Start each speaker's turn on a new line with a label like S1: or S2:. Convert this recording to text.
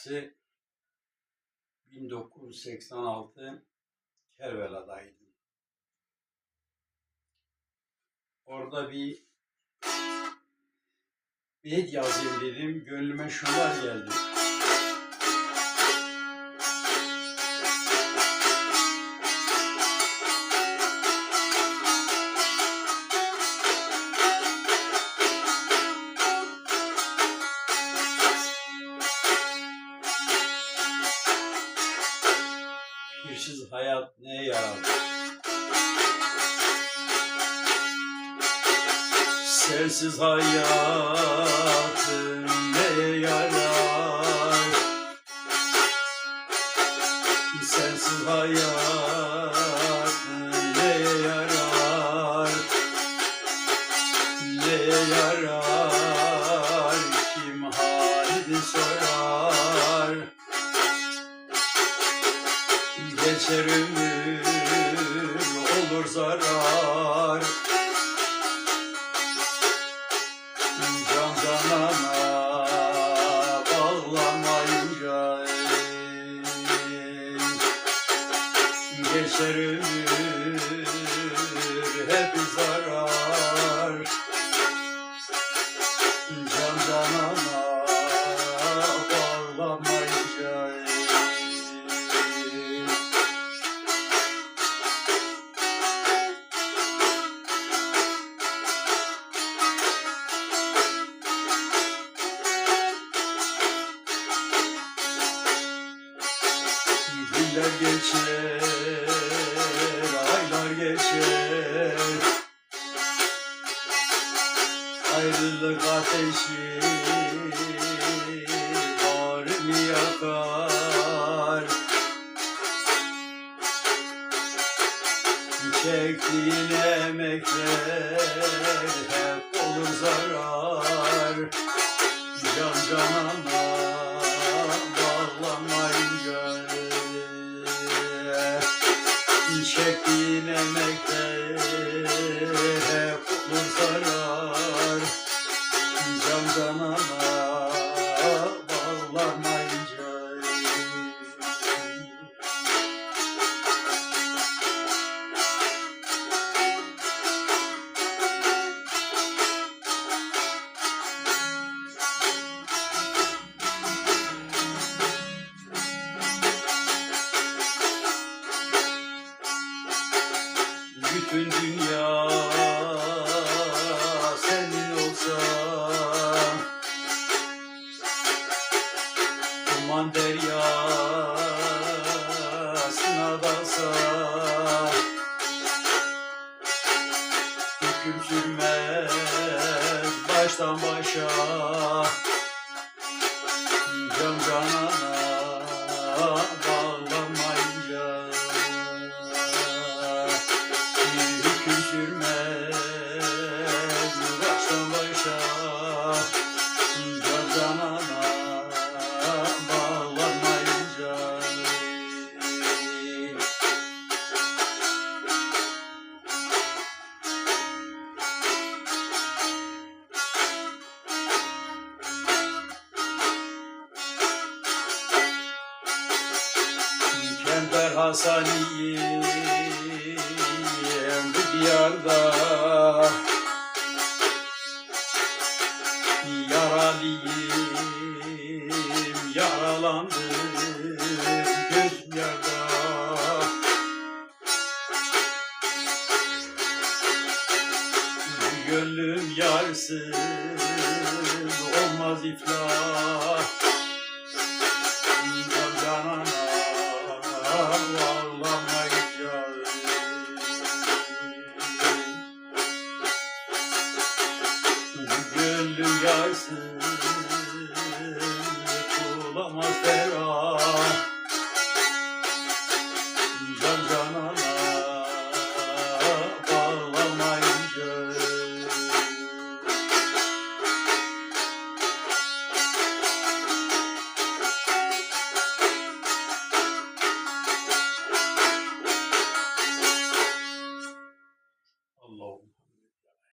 S1: 16'sı 1986 Kerbela'daydım. Orada bir beyt yazayım dedim. Gönlüme şunlar geldi. Hirsiz hayat ne yarar? Sensiz hayatım ne yarar? Sensiz hayatım ne yarar? Ne yarar? Ömür olur zarar. Can canana bağlamayınca Geçer ömür hep geçer, aylar geçer. Ayrılık ateşi bağrımı yakar? Çektiğin emekler Çektiğin emekler hep olur zarar. Can canana Bütün dünya senin olsa. Duman deryasına dalsa. Hüküm sürmez baştan başa Hasani'yim bu diyarda. Yaralıyım, yaralandım gözüm yarda. Gönlüm yarsız olmaz iflah varsın